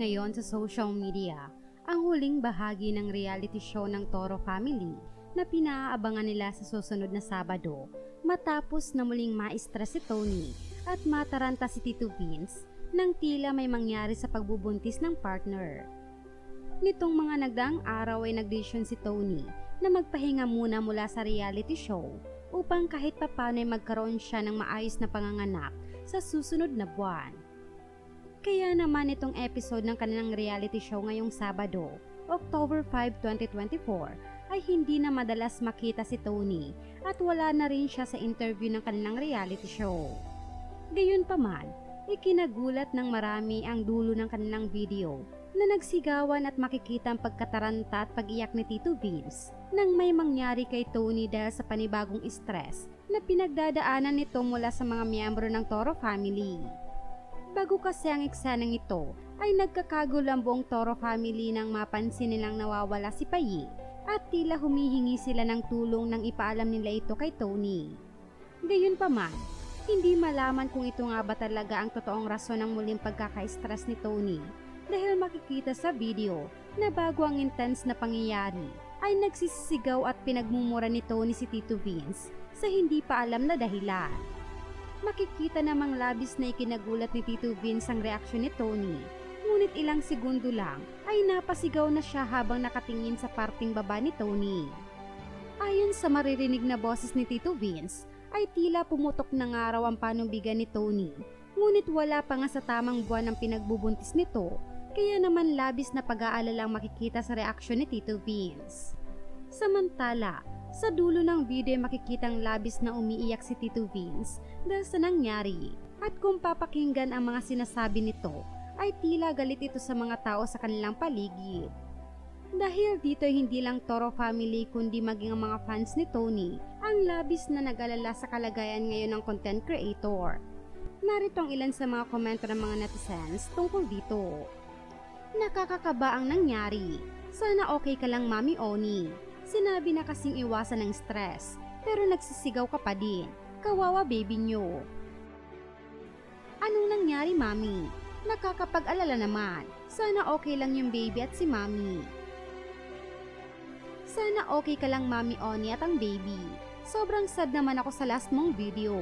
ngayon sa social media ang huling bahagi ng reality show ng Toro Family na pinaabangan nila sa susunod na Sabado matapos na muling maistres si Tony at mataranta si Tito Vince nang tila may mangyari sa pagbubuntis ng partner. Nitong mga nagdaang araw ay nagdesisyon si Tony na magpahinga muna mula sa reality show upang kahit papano ay magkaroon siya ng maayos na panganganak sa susunod na buwan. Kaya naman itong episode ng kanilang reality show ngayong Sabado, October 5, 2024, ay hindi na madalas makita si Tony at wala na rin siya sa interview ng kanilang reality show. Gayunpaman, ikinagulat ng marami ang dulo ng kanilang video na nagsigawan at makikita ang pagkataranta at pag-iyak ni Tito Vince nang may mangyari kay Tony dahil sa panibagong stress na pinagdadaanan nito mula sa mga miyembro ng Toro family. Bago kasi ang eksenang ito, ay buong Toro family nang mapansin nilang nawawala si Payi at tila humihingi sila ng tulong nang ipaalam nila ito kay Tony. Gayunpaman, hindi malaman kung ito nga ba talaga ang totoong rason ng muling pagkaka-stress ni Tony dahil makikita sa video na bago ang intense na pangyayari ay nagsisisigaw at pinagmumura ni Tony si Tito Vince sa hindi pa alam na dahilan. Makikita namang labis na ikinagulat ni Tito Vince ang reaksyon ni Tony. Ngunit ilang segundo lang ay napasigaw na siya habang nakatingin sa parting baba ni Tony. Ayon sa maririnig na boses ni Tito Vince, ay tila pumutok na nga raw ang panubigan ni Tony. Ngunit wala pa nga sa tamang buwan ng pinagbubuntis nito, kaya naman labis na pag-aalala ang makikita sa reaksyon ni Tito Vince. Samantala, sa dulo ng video makikitang labis na umiiyak si Tito Vince dahil sa nangyari. At kung papakinggan ang mga sinasabi nito, ay tila galit ito sa mga tao sa kanilang paligid. Dahil dito hindi lang Toro family kundi maging ang mga fans ni Tony ang labis na nag-alala sa kalagayan ngayon ng content creator. Narito ang ilan sa mga komento ng mga netizens tungkol dito. Nakakakaba ang nangyari. Sana okay ka lang Mami Oni. Sinabi na kasing iwasan ng stress, pero nagsisigaw ka pa din. Kawawa baby nyo. Anong nangyari mami? Nakakapag-alala naman. Sana okay lang yung baby at si mami. Sana okay ka lang mami Oni at ang baby. Sobrang sad naman ako sa last mong video.